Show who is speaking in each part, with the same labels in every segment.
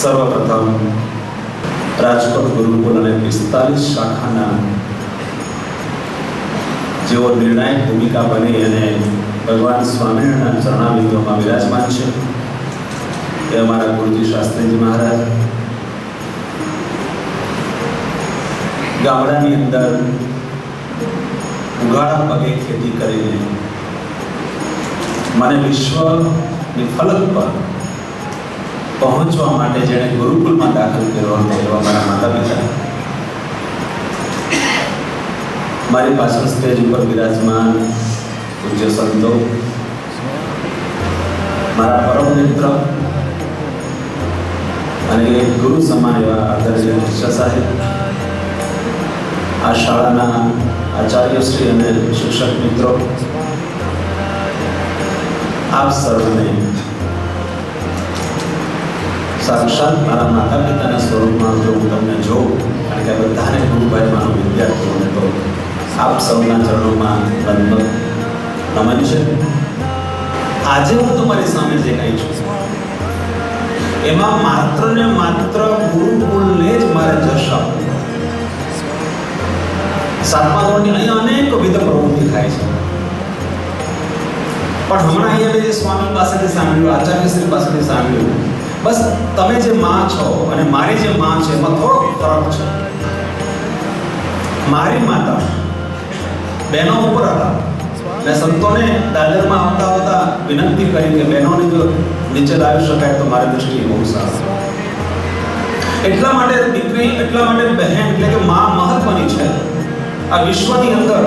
Speaker 1: સર્વપ્રથમ રાજકોટ ગુરુકુલ અને પિસ્તાલીસ શાખાના જેઓ નિર્ણાયક ભૂમિકા બની અને ભગવાન સ્વામિનારાયણના ચરણાબિંદુમાં વિરાજમાન છે, એ અમારા ગુરુજી શાસ્ત્રીજી મહારાજ. ગામડાની અંદર ઉગાડા પગે ખેતી કરીને મને વિશ્વની ફલક પર પહોંચવા માટે જેણે ગુરુકુલમાં દાખલ કર્યો હતો એવા મારા માતા પિતા મારી પાછળ સ્ટેજ ઉપર બિરાજમાન પૂજ્ય સંતો, મારા પરમ મિત્ર અને ગુરુ સમાન એવા આદરણીય શિક્ષા સાહેબ, આ શાળાના આચાર્યશ્રી અને શિક્ષક મિત્રો, આપ સર્વને સાક્ષાત મારા માતા પિતાના સ્વરૂપમાં જો હું તમને જોઉં, કારણ કે બધાને ગુરુભાઈ માનો વિદ્યાર્થીઓને તો આપ સૌના ચરણોમાં બંધ નમન છે. આજે હું તમારી સામે જે કહી છું, એમાં માત્ર ને માત્ર ગુરુકુળને જ મારે જશ સાતમા ધોરણની અહીંયા અનેક વિધ પ્રવૃત્તિ થાય છે. પણ હમણાં અહીંયા જે સ્વામી પાસેથી સાંભળ્યું આચાર્યશ્રી પાસેથી સાંભળ્યું બસ તમે જે માં છો અને મારી જે માં છે, એમાં થોડો ફરક છે. મારી માતા બહેનો ઉપર હતા. મેં સંતોને દાદરમાં આવતા આવતા વિનંતી કરી કે બહેનોને જો નીચે લાવી શકાય તો મારી દ્રષ્ટિએ બહુ સારું. એટલા માટે દીકરી, એટલા માટે બહેન, એટલે કે માં મહત્વની છે. આ વિશ્વની અંદર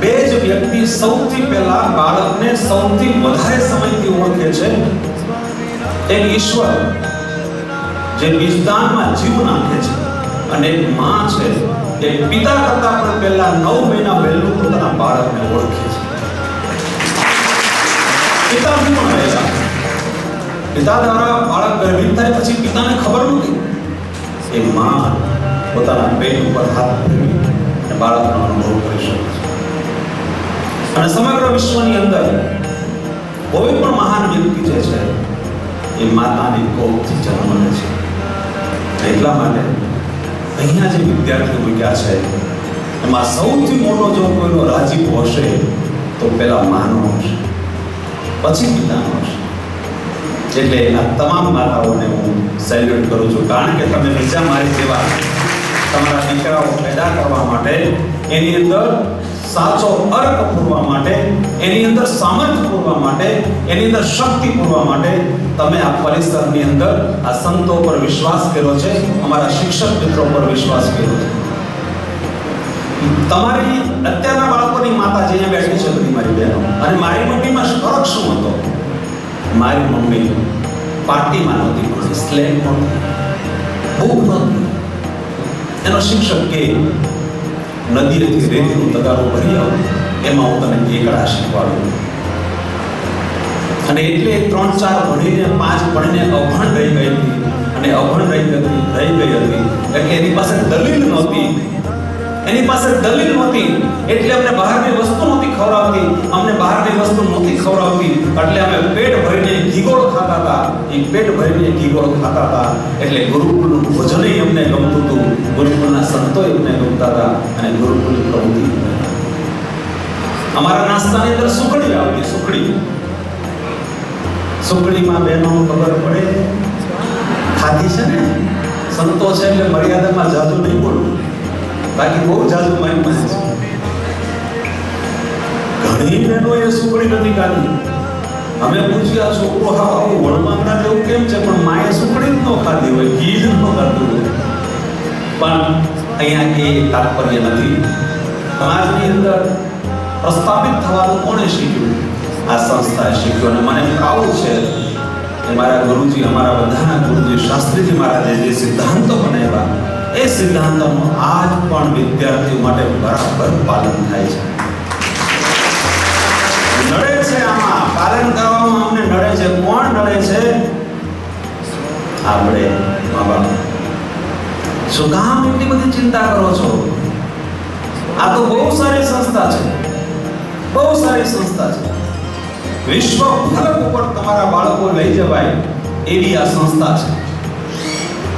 Speaker 1: બે જ વ્યક્તિ સૌથી પહેલા બાળકને સૌથી વધારે સમયથી ઓળખે છે એક ઈશ્વર, જે નિસ્તાનમાં જીવ નાખે છે અને એક માં છે એ પિતા કરતા પણ પહેલા નવ મહિના વહેલું પોતાના બાળકને ઓળખે છે. પિતા શું રહેલા પિતા દ્વારા બાળક ગર્ભિત થાય પછી પિતાને ખબર નથી. એ માં પોતાના પેટ ઉપર હાથ ફેરવી અને બાળકનો અનુભવ કરી શકે છે. અને સમગ્ર વિશ્વની અંદર કોઈ પણ મહાન વ્યક્તિ જે છે એ માતાની કોપથી જન્મ લે છે. એટલા માટે અહીંયા જે વિદ્યાર્થીઓ મૂક્યા છે, એમાં સૌથી મોટો જો કોઈનો રાજીપ હશે, તો પેલા માનો હશે, પછી પિતાનો હશે. એટલે આ તમામ માતાઓને હું સેલ્યુટ કરું છું. કારણ કે તમે બીજા મારી જેવા તમારા દીકરાઓ પેદા કરવા માટે એની અંદર સાચો અર્થ પૂરવા માટે, એની અંદર સામર્થ્ય પૂરવા માટે, એની અંદર શક્તિ પૂરવા માટે તમે આ પરિસરની અંદર આ સંતો પર વિશ્વાસ કર્યો છે, અમારા શિક્ષક મિત્રો પર વિશ્વાસ કર્યો છે. તમારી અત્યારના બાળકોની માતા જે અહીંયા બેઠી છે બધી મારી બહેનો, અને મારી મમ્મીમાં ફરક શું હતો? મારી મમ્મી પાર્ટીમાં નહોતી પણ સ્લેમ નહોતી બહુ નહોતી. એનો શિક્ષક કે નદીએથી રેતીનું તગારો ભરી આવો, એમાં હું તને કેકડા શીખવાડું. અને એટલે ત્રણ ચાર ભણીને, પાંચ ભણીને અભણ રહી ગઈ હતી. અને અભણ રહી ગઈ રહી ગઈ હતી. એટલે એની પાસે દલીલ નહોતી. એની પાસે દલીલ નહોતી, એટલે અમને બહારની વસ્તુ નહોતી ખવડાવતી, અમને બહારની વસ્તુ નહોતી ખવડાવતી. એટલે અમે પેટ ભરીને ઘીગોળ ખાતા હતા. એ પેટ ભરીને ઘીગોળ ખાતા હતા. એટલે ગુરુકુળનું ભોજન અમને ગમતું હતું. ગુરુકુળના સંતો અમને ગમતા હતા અને ગુરુકુળની પ્રવૃત્તિ અમારા નાસ્તાની અંદર સુખડી આવતી, સુખડી. સુખડીમાં બહેનો ખબર પડે? ખાધી છે ને? સંતો છે એટલે મર્યાદામાં જાદુ નહીં બોલવું બાકી બહુ જાદુ મારી છે. ઘણી બહેનોએ સુખડી નથી કાઢી. અમે પૂછ્યું આ છોકરો, હા આવું વણમાંગડા જેવું કેમ છે? પણ માએ સુખડી જ ખાધી હોય, ઘી જ ન ખાધું હોય. પણ અહીંયા એ તાત્પર્ય નથી. સમાજની અંદર પ્રસ્થાપિત થવાનું કોણે શીખ્યું? આ સંસ્થાએ શીખ્યું. અને મને પ્રાઉડ છે કે મારા ગુરુજી, અમારા બધાના ગુરુજી, શાસ્ત્રીજી મહારાજે જે સિદ્ધાંતો બનાવ્યા એ સિદ્ધાંતોનું આજ પણ વિદ્યાર્થીઓ માટે બરાબર પાલન થાય છે. નડે છે આમાં. પાલન કરવામાં અમને નડે છે. કોણ નડે છે? આપણે મા બાપ શું કામ એટલી બધી ચિંતા કરો છો? આ તો બહુ સારી સંસ્થા છે. બહુ સારી સંસ્થા છે. વિશ્વ ફલક ઉપર તમારા બાળકો લઈ જવાય એવી આ સંસ્થા છે.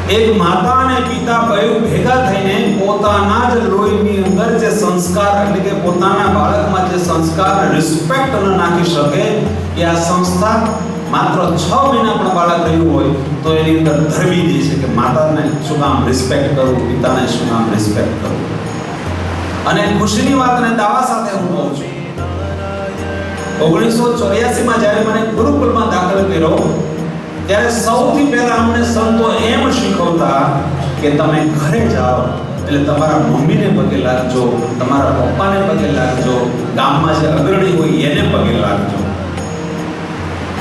Speaker 1: એક માતા અને પિતા કયું ભેગા થઈને પોતાના જ લોહીની અંદર જે સંસ્કાર એટલે કે પોતાના બાળકમાં જે સંસ્કાર રિસ્પેક્ટ ન નાખી શકે, એ આ સંસ્થા માત્ર છ મહિના પણ બાળક રહ્યું હોય, તો એની અંદર ધરવી દે છે કે માતાને શું કામ રિસ્પેક્ટ કરવું, પિતાને શું કામ રિસ્પેક્ટ કરવું. અને ખુશીની વાતને દાવા સાથે હું કહું છું. ઓગણીસો ચોર્યાસીમાં જ્યારે મને ગુરુકુળમાં દાખલ કર્યો ત્યારે સૌથી પહેલા અમને સંતો એમ શીખવતા કે તમે ઘરે જાઓ, એટલે તમારા મમ્મીને પગે લાગજો, તમારા પપ્પાને પગે લાગજો, ગામમાં જે અગ્રણી હોય એને પગે લાગજો.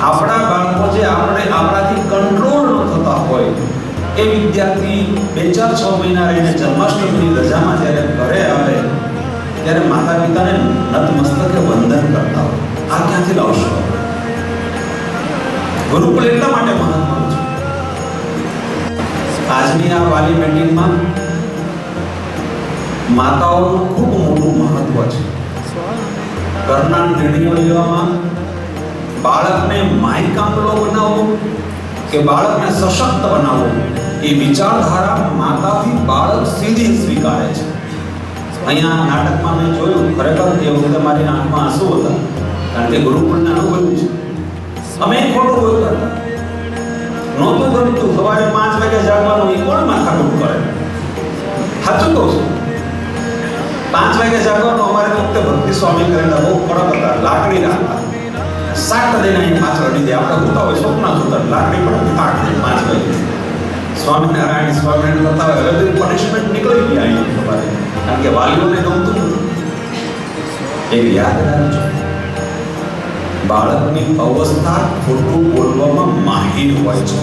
Speaker 1: આપણા બાળકો જે આપણે આપણાથી કંટ્રોલ ન થતા હોય, એ વિદ્યાર્થી બે ચાર છ મહિના રહીને જન્માષ્ટમીની રજામાં જ્યારે ઘરે આવે, ત્યારે માતા પિતાને નતમસ્તકે વંદન કરતા હોય. આ ક્યાંથી લાવશો? ગુરુકુળ એટલા માટે મહત્વનું છે. આજની આ વાલી મીટિંગમાં માતાઓનું ખૂબ મોટું મહત્વ છે. ઘરના નિર્ણયો લેવામાં બાળકને માયકામલો બનાવવો કે બાળકને સશક્ત બનાવવો એ વિચારધારા માતાથી બાળક સીધી સ્વીકારે છે. અહીંયા નાટકમાં મેં જોયું, ખરેખર એ વખતે મારી આંખમાં આંસુ હતા, કારણ કે ગુરુકુળને અનુભવ્યું છે. અમે ખોટું બોલતા હતા. નહોતું ગમતું. સવારે પાંચ વાગે જાગવાનું એ કોણ માથાકૂટ કરે સાચું કહું છું. પાંચ વાગે જાગવાનું અમારે મુક્ત ભક્તિ સ્વામી કરેલા બહુ કડક હતા. લાકડી રાખતા. સાત દઈને અહીં પાછળ દે આપણે હોતા હોય સ્વપ્ન જોતા લાકડી પણ તાક દે પાંચ વાગે. સ્વામિનારાયણ સ્વામિનારાયણ કરતા હવે તો પનિશમેન્ટ નીકળી ગઈ અહીં કારણ કે વાલીઓને ગમતું નથી એક યાદ રાખજો. બાળકની અવસ્થા ખોટું બોલવામાં માહિર હોય છે.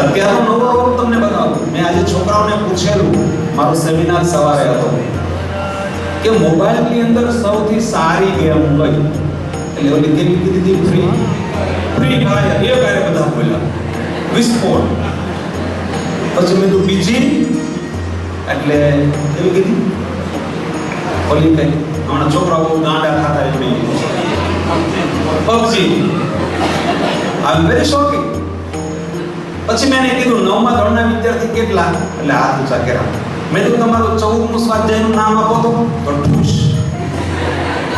Speaker 1: અત્યારનો નવો રોગ તમને બતાવું. મેં આજે છોકરાઓને પૂછેલું, મારો સેમિનાર સવારે હતો, કે મોબાઈલની અંદર સૌથી સારી ગેમ કઈ? એટલે ઓલી કેવી કીધી હતી? ફ્રી ફ્રી ફાયર એ કારે બધા બોલ્યા. વિસ્ફોટ પછી મેં કીધું, બીજી? એટલે એવી કીધી? ઓલી કઈ? હમણાં છોકરાઓ ગાંડા ખાતા એવી પબજી આઈ વેરી શોકિંગ પછી મેં એને કીધું, નવમા ધોરણના વિદ્યાર્થી કેટલા? એટલે હાથ ઊંચા કર્યા મેં તો તમારું ચૌદમું સ્વાધ્યાયનું નામ આપો તો તો ઠૂસ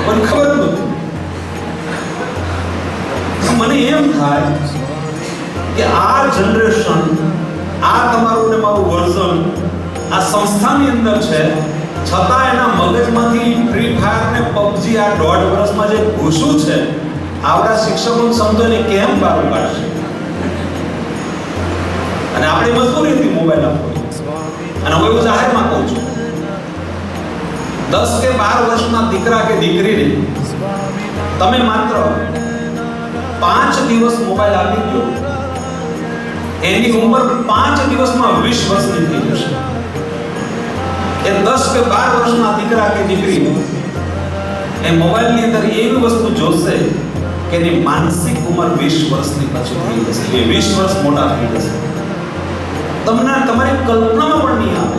Speaker 1: પણ ખબર નહોતી મને એમ થાય કે આ જનરેશન આ તમારું ને મારું વર્ઝન આ સંસ્થાની અંદર છે, છતાં એના મગજમાંથી ફ્રી ફાયર ને પબજી આ દોઢ વર્ષમાં જે ઘૂસ્યું છે આવડા શિક્ષકો શબ્દોને કેમ બહાર પાડશે? અને આપણે મજબૂરીથી મોબાઈલ આપવો અને હું એવું જાહેરમાં કહું છું, દસ કે બાર વર્ષના દીકરા કે દીકરીને તમે માત્ર પાંચ દિવસ મોબાઈલ આપી દો, એની ઉંમર પાંચ દિવસમાં વીસ વર્ષની થઈ જશે. એ દસ કે બાર વર્ષના દીકરા કે દીકરી એ મોબાઈલની અંદર એવી વસ્તુ જોશે કે એની માનસિક ઉંમર વીસ વર્ષની પાછળ થઈ જશે. એ વીસ વર્ષ મોટા થઈ જશે. તમને તમારી કલ્પનામાં પણ નહીં આવે.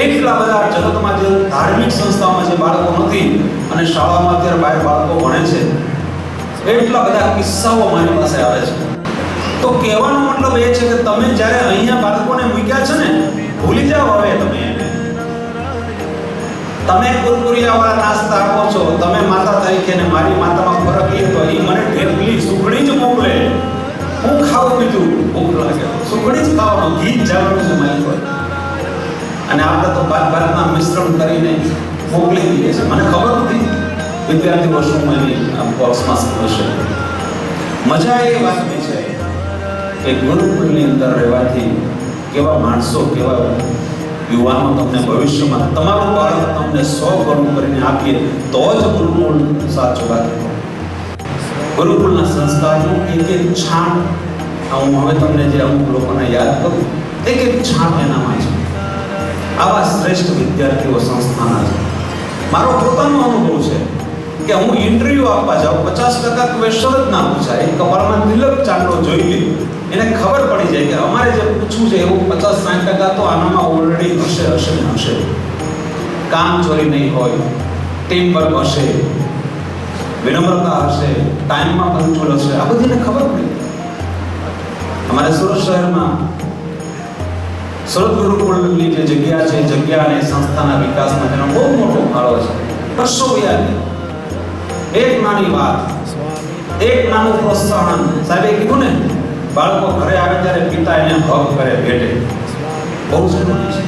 Speaker 1: એટલા બધા જગતમાં જે ધાર્મિક સંસ્થાઓમાં જે બાળકો નથી અને શાળામાં અત્યારે બહાર બાળકો ભણે છે, એટલા બધા કિસ્સાઓ મારી પાસે આવે છે. તો કહેવાનો મતલબ એ છે કે તમે જ્યારે અહીંયા બાળકોને મૂક્યા છે ને, ભૂલી જાઓ હવે તમે. તમે કુરકુરિયાવાળા નાસ્તા આપો છો, તમે માતા તરીકે ને મારી માતામાં ફરક એ તો એ મને ઢેરલી સુખડી જ મોકલે. હું ખાવું બીજું ભૂખ લાગે. સુખડી જ ખાવાનું ઘી જ છે મારી પર અને આપણે તો ભાત ભારતના મિશ્રણ કરીને મોકલી દઈએ છે. મને ખબર નથી વિદ્યાર્થીઓ શું આ બોક્સમાં સમજશે મજા એ વાતની છે કે ગુરુકુળની અંદર રહેવાથી કેવા માણસો, કેવા યુવાનો તમને ભવિષ્યમાં તમારું બાળક તમને સો ગણું કરીને આપીએ તો જ ગુરુકુળ સાચો બાકી ગુરુકુળના સંસ્કારનું એક એક છાણ હું હવે તમને જે અમુક લોકોને યાદ કરું, એક એક છાણ એનામાં છે. આવા શ્રેષ્ઠ વિદ્યાર્થીઓ સંસ્થાના છે. મારો પોતાનો અનુભવ છે કે હું ઇન્ટરવ્યુ આપવા જાઉં, પચાસ ટકા ક્વેશ્ચન જ ના પૂછાય. કપાળમાં તિલક ચાંદલો જોઈ લે. એને ખબર પડી જાય કે અમારે જે પૂછવું છે એવું પચાસ સાઠ ટકા તો આનામાં ઓલરેડી હશે હશે ને હશે. કામ ચોરી નહીં હોય ટીમ વર્ક હશે, વિનમ્રતા હશે ટાઈમમાં કંટ્રોલ હશે, આ બધીને ખબર પડી અમારે સુરત શહેરમાં સુરત ગુરુકુળની જે જગ્યા છે, જગ્યા અને સંસ્થાના વિકાસમાં તેનો બહુ મોટો ફાળો છે. વર્ષો વ્યાજ એક નાની વાત, એક નાનું પ્રોત્સાહન. સાહેબે કીધું ને બાળકો ઘરે આવે ત્યારે પિતા એને હક કરે, ભેટે. બહુ જરૂરી છે.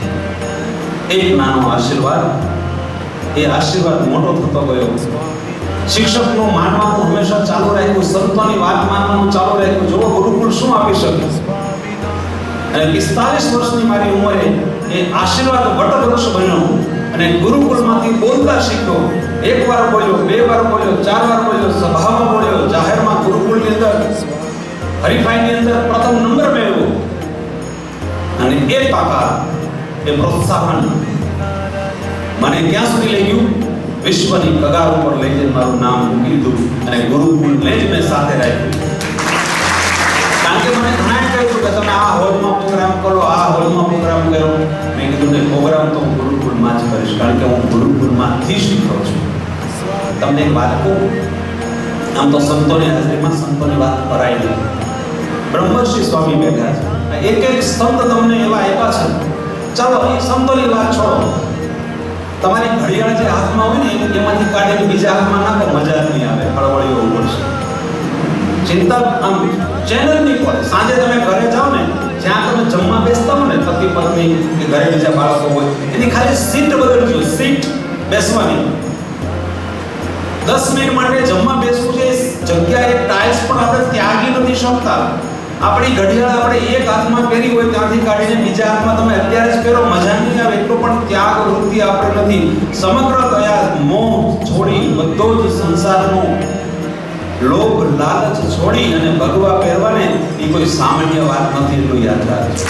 Speaker 1: એક નાનો આશીર્વાદ. એ આશીર્વાદ મોટો થતો ગયો. શિક્ષકનું માનવાનું હંમેશા ચાલુ રાખ્યું, સંતોની વાત માનવાનું ચાલુ રાખ્યું. જો ગુરુકુળ શું આપી શકે? અને પિસ્તાલીસ વર્ષની મારી ઉંમરે એ આશીર્વાદ વટવૃક્ષ બન્યો અને ગુરુકુળમાંથી બોલતા શીખ્યો. એક વાર બોલ્યો, બે વાર બોલ્યો, ચાર વાર બોલ્યો, સભામાં બોલ્યો, જાહેરમાં ગુરુકુળની અંદર હરીફાઈની અંદર પ્રથમ નંબર મેળવ્યો અને એ તાકાત એ પ્રોત્સાહન મને ક્યાં સુધી લઈ ગયું? વિશ્વની કગાર ઉપર લઈ જઈને મારું નામ મૂકી દીધું અને ગુરુકુળને જ મેં સાથે રાખ્યું. પ્રોગ્રામ કરો, આ હોલમાં પ્રોગ્રામ કરો. મેં કીધું પ્રોગ્રામ તો હું ગુરુકુળમાં જ કરીશ, કારણ કે હું ગુરુકુળમાંથી શીખ્યો છું. તમને એક વાત કહું? આમ તો સંતોની હાજરીમાં સંતોની વાત કરાય નહીં. બ્રહ્મશ્રી સ્વામી બેઠા છે. એક એક સંત તમને એવા આપ્યા છે. ચાલો એ સંતોની વાત છોડો. તમારી ઘડિયાળ જે હાથમાં હોય ને, એમાંથી કાઢીને બીજા હાથમાં નાખો, મજા નહીં આવે, હળવળીઓ પડશે ચિંતા આમ ચેનલ નહીં પડે સાંજે તમે ઘરે જાઓ ને, જ્યાં તમે જમવા બેસતા હો ને, પતિ પત્ની કે ઘરે બીજા બાળકો હોય, એની ખાલી સીટ બદલજો, સીટ બેસવાની. દસ મિનિટ માટે જમવા બેસવું છે, જગ્યાએ ટાઇલ્સ પણ આપણે ત્યાગી નથી શકતા. આપણી ઘડિયાળ આપણે એક હાથમાં પહેરી હોય ત્યાંથી કાઢીને બીજા હાથમાં તમે અત્યારે જ પહેરો, મજા નહીં આવે એટલો પણ ત્યાગ વૃત્તિ આપણે નથી. સમગ્ર દયા મોહ, છોડી, બધો જ સંસારનો લોભ, લાલચ, છોડી અને ભગવા પહેરવાને એ કોઈ સામાન્ય વાત નથી એટલું યાદ રાખજો.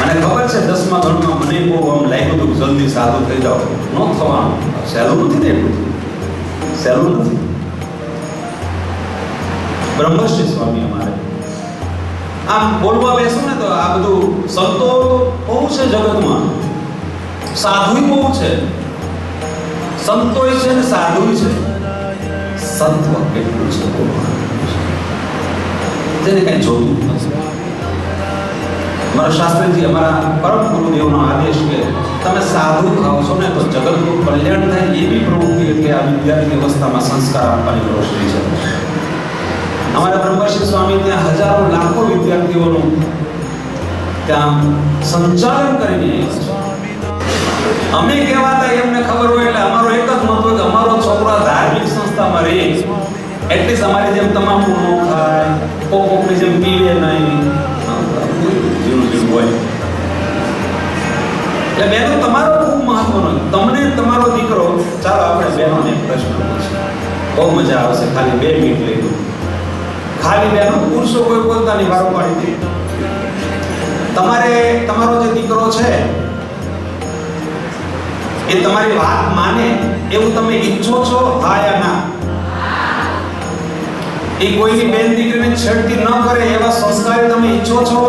Speaker 1: મને ખબર છે, દસમા ધોરણમાં મને બહુ આમ લાગ્યું હતું જલ્દી સાધુ થઈ જાઓ. ન થવાનું. સહેલું નથી ને એટલું? સહેલું નથી? બ્રહ્મશ્રી સ્વામી અમારે. આમ બોલવા બેસું ને તો આ બધું સંતો બહુ છે જગતમાં. સાધુ બહુ છે. સંતોય છે ને સાધુ છે. સત્વ કેટલું છે જેને કઈ જોતું નથી. મારા શાસ્ત્રીજી, અમારા પરમ ગુરુદેવનો આદેશ કે તમે સાધુ ખાઓ છો ને તો જગતનું કલ્યાણ થાય એવી પ્રવૃત્તિ એટલે આ વિદ્યાર્થી અવસ્થામાં સંસ્કાર આપવાની પ્રવૃત્તિ છે. અમારા બ્રહ્મશિવ સ્વામી ત્યાં હજારો લાખો વિદ્યાર્થીઓનું ત્યાં સંચાલન કરીને અમે કહેવાતા એમને ખબર હોય એટલે અમારો એક જ મત હોય કે અમારો છોકરો ધાર્મિક સંસ્થામાં રહે. એટલીસ્ટ અમારી જેમ તમામ ન ખાય કોક કોકની જેમ પીવે નહીં. એટલે બેનો તમારો ખૂબ મહત્વનો. તમને તમારો દીકરો ચાલો આપણે બહેનોને પ્રશ્ન પૂછીએ. બહુ મજા આવશે ખાલી બે મિનિટ લઈ ખાલી બેનો પુરુષો કોઈ પોતાની વારો પાડી દે. તમારે, તમારો જે દીકરો છે, એ તમારી વાત માને, એવું તમે ઈચ્છો છો? હા યા ના? એ કોઈની બેન દીકરીને છેડતી ન કરે એવા સંસ્કાર તમે ઈચ્છો છો?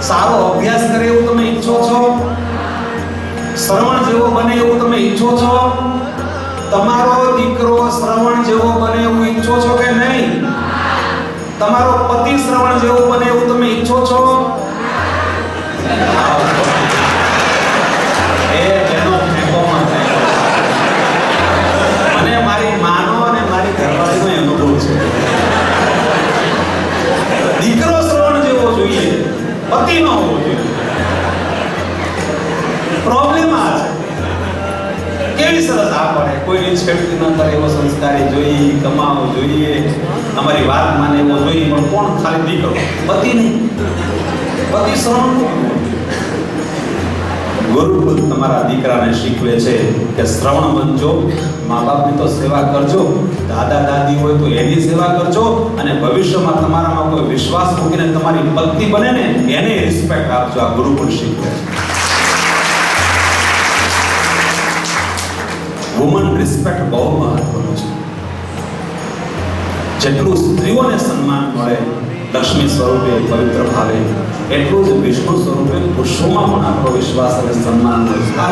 Speaker 1: સારો અભ્યાસ કરે એવું તમે ઈચ્છો છો? શ્રવણ જેવો બને એવું તમે ઈચ્છો છો? તમારો દીકરો શ્રવણ જેવો તમારો પતિ શ્રવણ જેવો બને એવું તમે ઈચ્છો છો? શ્રવણ જેવો જોઈએ પતિ પ્રોબ્લેમ આ કેવી સરસ આ પડે. કોઈની છેડતી ન કરે એવો સંસ્કારી જોઈએ, કમાવો જોઈએ. અમારી વાત માને એવો જોઈએ પણ કોણ ખાલી દીકરો? પતિ નહીં. પતિ શ્રવણ ગુરુકુલ તમારા દીકરાને શીખવે છે કે શ્રવણ બનજો મા બાપની તો સેવા કરજો દાદા દાદી હોય તો એની સેવા કરજો, અને ભવિષ્યમાં તમારામાં કોઈ વિશ્વાસ મૂકીને તમારી પત્ની બને ને, એને રિસ્પેક્ટ આપજો, આ ગુરુકુલ શીખવે વુમન રિસ્પેક્ટ બહુ મહત્વનું છે. જેટલું સ્ત્રીઓને સન્માન મળે, લક્ષ્મી સ્વરૂપે પવિત્ર ભાવે. એટલું જ વિષ્ણુ સ્વરૂપે પુરુષોમાં પણ આપણો વિશ્વાસ અને સન્માન. આ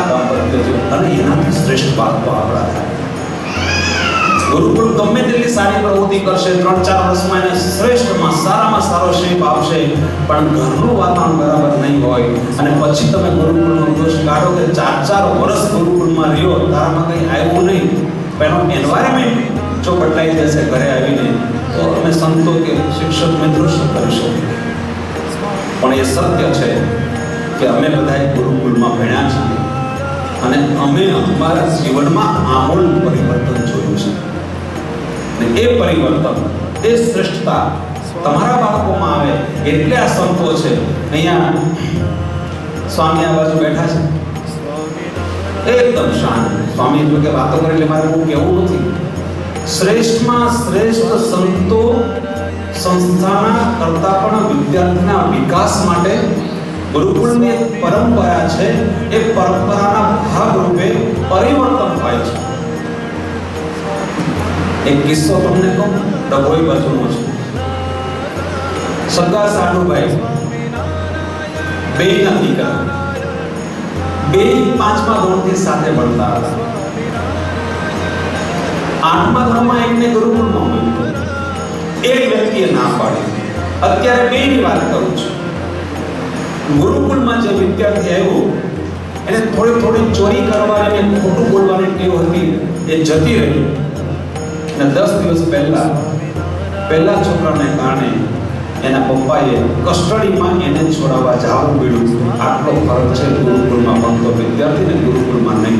Speaker 1: અને એનાથી શ્રેષ્ઠ બાળકો આપણા ગુરુકુળ ગમે તેટલી સારી પ્રવૃત્તિ કરશે ત્રણ ચાર વર્ષમાં એને શ્રેષ્ઠમાં સારામાં સારો શેપ આપશે, પણ ઘરનું વાતાવરણ બરાબર નહીં હોય. અને પછી તમે ગુરુકુળનો દોષ કાઢો કે ચાર ચાર વર્ષ ગુરુકુળમાં રહ્યો, તારામાં કંઈ આવ્યું નહીં. પણ એનો એન્વાયરમેન્ટ જો બદલાઈ જશે ઘરે આવીને, તો અમે સંતો કે શિક્ષક મિત્રો શું કરી શકીએ પણ એ સત્ય છે કે અમે બધા ગુરુકુળમાં ભણ્યા છીએ અને અમે અમારા જીવનમાં આમૂલ પરિવર્તન જોયું છે. અને એ પરિવર્તન, એ શ્રેષ્ઠતા તમારા બાળકોમાં આવે એટલે આ સંતો છે. અહીંયા સ્વામી આ બાજુ બેઠા છે. એકદમ શાંત. સ્વામી એટલે કે વાતો કરે એટલે મારે બહુ કહેવું નથી. શ્રેષ્ઠમાં શ્રેષ્ઠ સંતો સંસ્થાના કરતા પણ વિદ્યાર્થીના વિકાસ માટે ગુરુકુળની પરંપરા છે, એ પરંપરાના ભાગરૂપે પરિવર્તન થાય છે. એક કિસ્સો તમને કહું, ડભોઈ બાજુનો છે. સરદાર સાડુભાઈ બે નથી કરતા બે પાંચમા ધોરણથી સાથે ભણતા હતા. આઠમા ધોરણમાં એકને ગુરુકુળમાં મોકલ્યો એક વ્યક્તિએ ના પાડી. અત્યારે બે ની વાત કરું છું. ગુરુકુળમાં જે વિદ્યાર્થી આવ્યો, એને થોડી થોડી ચોરી કરવાની અને ખોટું બોલવાની ટેવ હતી, એ જતી રહી. અને દસ દિવસ પહેલા પહેલા છોકરાને કારણે એના પપ્પાએ કસ્ટડીમાં એને છોડાવવા જવું પડ્યું. આટલો ફરક છે ગુરુકુળમાં ભણતો વિદ્યાર્થી ને ગુરુકુળમાં નહીં.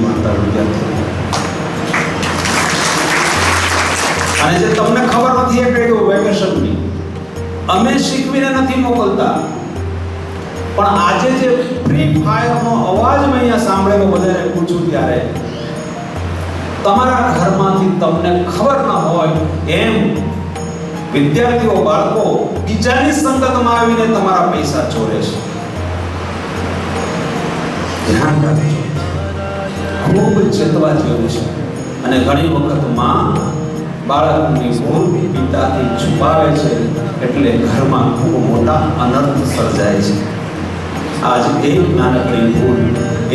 Speaker 1: મોકલતા પણ આજે જે ફ્રી ફાયરનો અવાજ મેં અહીંયા સાંભળેલો બધાને પૂછું ત્યારે, તમારા ઘરમાંથી તમને ખબર ન હોય એમ વિદ્યાર્થીઓ, બાળકો, બીજાની સંગતમાં આવીને તમારા પૈસા ચોરે છે. ધ્યાન રાખજો. ખૂબ ચેતવા જેવું છે. અને ઘણી વખતમાં બાળકની ભૂલ પિતાથી છુપાવે છે. એટલે ઘરમાં ખૂબ મોટા અનર્થ સર્જાય છે. આજ એક નાનકડી ભૂલ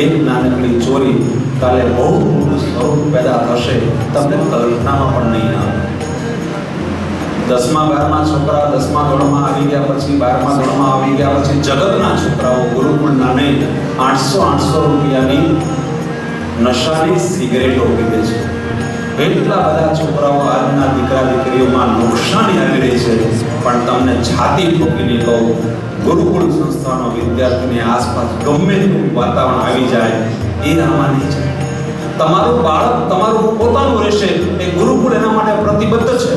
Speaker 1: એક નાનકડી ચોરી કાલે બહુ મોટું સ્વરૂપ પેદા થશે, તમને કલ્પનામાં પણ નહીં આવે. દસમા, બારમા છોકરા દસમા ધોરણમાં આવી ગયા પછી, બારમા ધોરણમાં આવી ગયા પછી જગતના છોકરાઓ ગુરુકુળના નહીં આઠસો આઠસો રૂપિયાની નશાની સિગરેટો પીવે છે. એટલા બધા છોકરાઓ આજના દીકરા દીકરીઓમાં નુકસાની આવી રહી છે. પણ તમને છાતી ઠોકીને કહું, ગુરુકુળ સંસ્થાનો વિદ્યાર્થીની આસપાસ ગમે તેવું વાતાવરણ આવી જાય, એ નહીં જાય. તમારું બાળક તમારું પોતાનું રહેશે, એ ગુરુકુળ એના માટે પ્રતિબદ્ધ છે.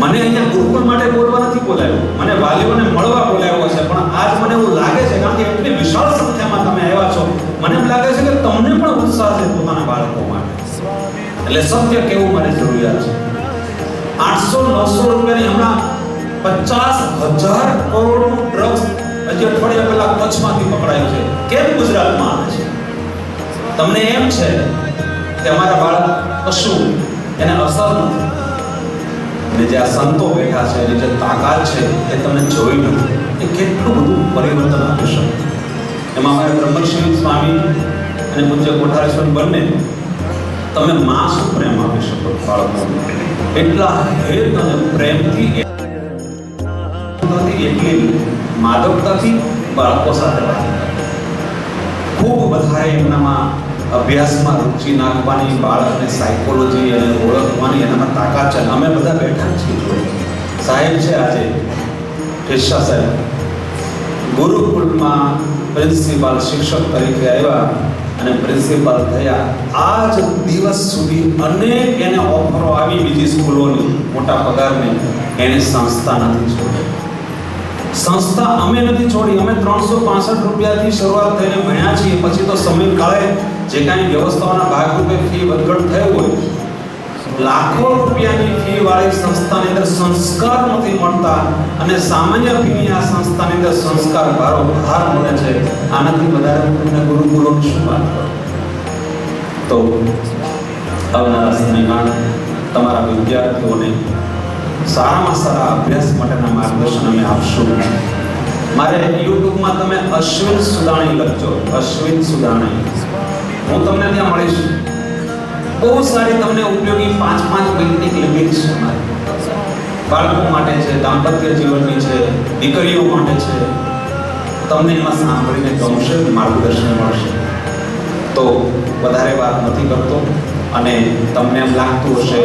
Speaker 1: મને અહીંયા ગુરુકુળ માટે બોલવા નથી બોલાવ્યો. મને વાલીઓને મળવા બોલાવ્યો છે, પણ આજ મને એવું લાગે છે, કારણ કે એટલી વિશાળ સંખ્યામાં તમે આવ્યા છો. મને એમ લાગે છે કે તમને પણ ઉત્સાહ છે પોતાના બાળકો માટે. એટલે સત્ય કેવું મને જરૂરિયાત છે. આઠસો નવસો રૂપિયાની હમણાં પચાસ હજાર કરોડનું ડ્રગ્સ હજી પહેલા કચ્છમાંથી પકડાયું છે. કેમ ગુજરાતમાં છે? તમને એમ છે કે અમારા બાળક કશું એને અસર નથી. અને જે આ સંતો બેઠા છે, એની જે તાકાત છે, એ તમે જોઈ નથી. એ કેટલું બધું પરિવર્તન આપી શકે એમાં અમારે બ્રહ્મશિવ સ્વામી અને પૂજ્ય કોઠારેશ્વર બંને, તમે માં શું પ્રેમ આપી શકો બાળકોને. એટલા હેત અને પ્રેમથી એટલી માદકતાથી બાળકો સાથે ખૂબ વધારે એમનામાં અભ્યાસમાં રુચિ નાખવાની, બાળકને સાયકોલોજી અને ઓળખવાની, એનામાં તાકાત છે. અમે બધા બેઠા છીએ સાહેબ છે આજે ઠેસા સાહેબ. ગુરુકુળમાં પ્રિન્સિપાલ શિક્ષક તરીકે આવ્યા. અને પ્રિન્સિપાલ થયા. આજ દિવસ સુધી અનેક એને ઓફરો આવી બીજી સ્કૂલોની. મોટા પગારની એને સંસ્થા નથી છોડી. સંસ્થા અમે નથી છોડી, અમે ત્રણસો પાસઠ રૂપિયાથી શરૂઆત થઈને ભણ્યા છીએ. પછી તો સમય કાળે જે કાંઈ વ્યવસ્થાઓના ભાગરૂપે ફી વધઘટ થયું હોય લાખો રૂપિયાની ફી વાળી સંસ્થાની અંદર સંસ્કાર નથી મળતા અને સામાન્ય ફીની આ સંસ્થાની અંદર સંસ્કાર ભારો ભાર મળે છે. આનાથી વધારે તમને ગુરુકુળોની શું વાત તો આવનારા સમયમાં તમારા વિદ્યાર્થીઓને સારામાં સારા અભ્યાસ માટેના માર્ગદર્શન અમે આપશું. મારે યુટ્યુબમાં તમે અશ્વિન સુદાણી લખજો. અશ્વિન સુદાણી. હું તમને ત્યાં મળીશ. બહુ સારી તમને ઉપયોગી પાંચ પાંચ મિનિટની ક્લિપિંગ છે બાળકો માટે છે, દાંપત્ય જીવનની છે, દીકરીઓ માટે છે. તમને એમાં સાંભળીને ગમશે, માર્ગદર્શન મળશે. તો વધારે વાત નથી કરતો અને તમને એમ લાગતું હશે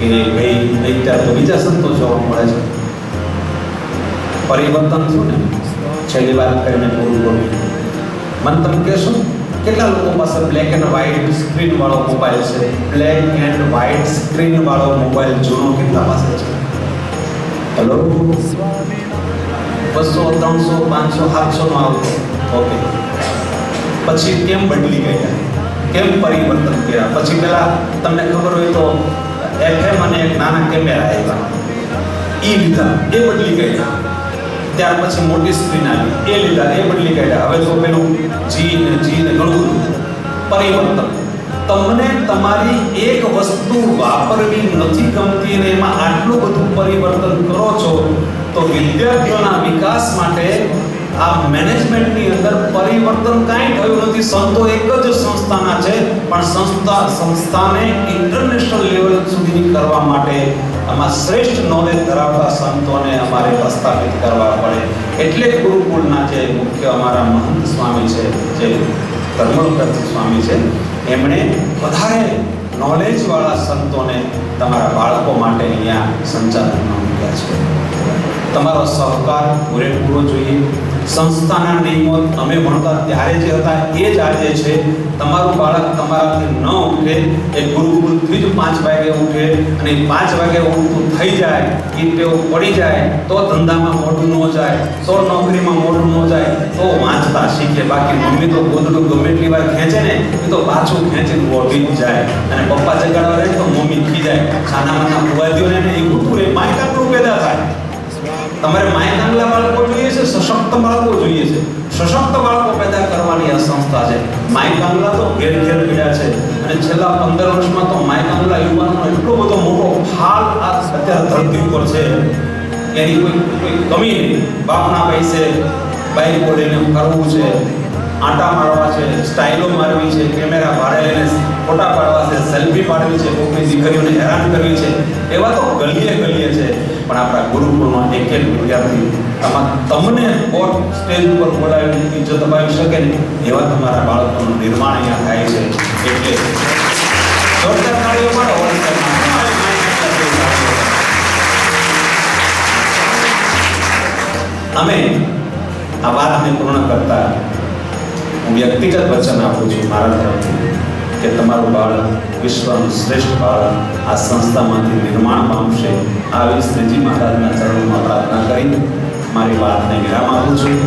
Speaker 1: કે ભાઈ અત્યારે તો બીજા સંતો જોવા મળે છે. પરિવર્તન શું ને? છેલ્લી વાત કરીને પૂરું કરું. મને તમે કહેશો? કેટલા લોકો પાસે બ્લેક એન્ડ વ્હાઇટ સ્ક્રીન વાળો મોબાઈલ છે? બ્લેક એન્ડ વ્હાઇટ સ્ક્રીન વાળો મોબાઈલ જૂનો કેટલા પાસે છે? હેલો બસો, ત્રણસો, પાંચસો, સાતસો નો આવતો ઓકે પછી કેમ બદલી ગયા? કેમ પરિવર્તન કર્યા? પછી પેલા તમને ખબર હોય તો એફએમ અને એક નાના કેમેરા આવ્યા એ લીધા. એ બદલી ગયા. ત્યાર પછી મોટી સ્ક્રીન આવી. એ લીધા, એ બદલી કાઢ્યા. હવે તો પેલું જી ને જી ને ઘણું પરિવર્તન. તમને તમારી એક વસ્તુ વાપરવી નથી ગમતી અને એમાં આટલું બધું પરિવર્તન કરો છો, તો વિદ્યાર્થીઓના વિકાસ માટે આ મેનેજમેન્ટની અંદર પરિવર્તન કાંઈ થયું નથી. સંતો એક જ સંસ્થાના છે, પણ સંસ્થા સંસ્થાને ઇન્ટરનેશનલ લેવલ સુધી કરવા માટે આમાં શ્રેષ્ઠ નોલેજ ધરાવતા સંતોને અમારે પ્રસ્થાપિત કરવા પડે. એટલે ગુરુકુળના જે મુખ્ય અમારા મહંત સ્વામી છે, જે ધર્મલકરજી સ્વામી છે, એમણે વધારે નોલેજવાળા સંતોને તમારા બાળકો માટે અહીંયા સંચાલનમાં મૂક્યા છે. તમારો સહકાર પૂરેપૂરો જોઈએ. સંસ્થાના નિયમો તમે ભણતા ત્યારે જે હતા, એ જ આજે છે. તમારું બાળક તમારાથી ન ઉઠે, એ ગુરુકુળથી જ પાંચ વાગે ઉઠે અને પાંચ વાગે ઉઠતું થઈ જાય એ તેઓ પડી જાય, તો ધંધામાં મોઢું ન જાય, તો નોકરીમાં મોઢું ન જાય, તો વાંચતા શીખે. બાકી મમ્મી તો ગોદડું ગમે એટલી વાર ખેંચે ને, એ તો પાછું ખેંચીને મોઢી જાય. અને પપ્પા જગાડવા રહે તો મમ્મી થઈ જાય ખાનામાં ભુવાદીઓને એ ઉઠવું એ માય કાપડું પેદા થાય. તમારે માય કાંગલા બાળકો જોઈએ છે, સશક્ત બાળકો જોઈએ છે. સશક્ત બાળકો પેદા કરવાની આ સંસ્થા છે. માય કાંગલા તો ઘેર ઘેર પીડા છે. અને છેલ્લા પંદર વર્ષમાં તો માય કાંગલા યુવાનોનો એટલો બધો મોટો હાલ આ અત્યારે ધરતી ઉપર છે. એની કોઈ કોઈ કમી નહીં. બાપના પૈસે બાઈક લઈને કરવું છે, આંટા મારવા છે, સ્ટાઇલો મારવી છે, કેમેરા ભાડે લઈને ફોટા પાડવા છે, સેલ્ફી પાડવી છે કોઈની દીકરીઓને હેરાન કરવી છે. એવા તો ગલીએ ગલીએ છે. પણ આપણા ગુરુકુળમાં એક એક વિદ્યાર્થી આમાં તમને બોટ સ્ટેજ ઉપર બોલાવીને ઇજ્જત અપાવી શકે ને એવા તમારા બાળકોનું નિર્માણ અહીંયા થાય છે. એટલે જોરદાર તાળીઓ મારો અમે આ વાતને પૂર્ણ કરતા હું વ્યક્તિગત વચન આપું છું, મારા તરફથી. કે તમારું બાળક વિશ્વનું શ્રેષ્ઠ બાળક આ સંસ્થામાંથી નિર્માણ પામશે, આવી શ્રીજી મહારાજના ચરણોમાં પ્રાર્થના કરી મારી વાતને વિરામ આપું છું.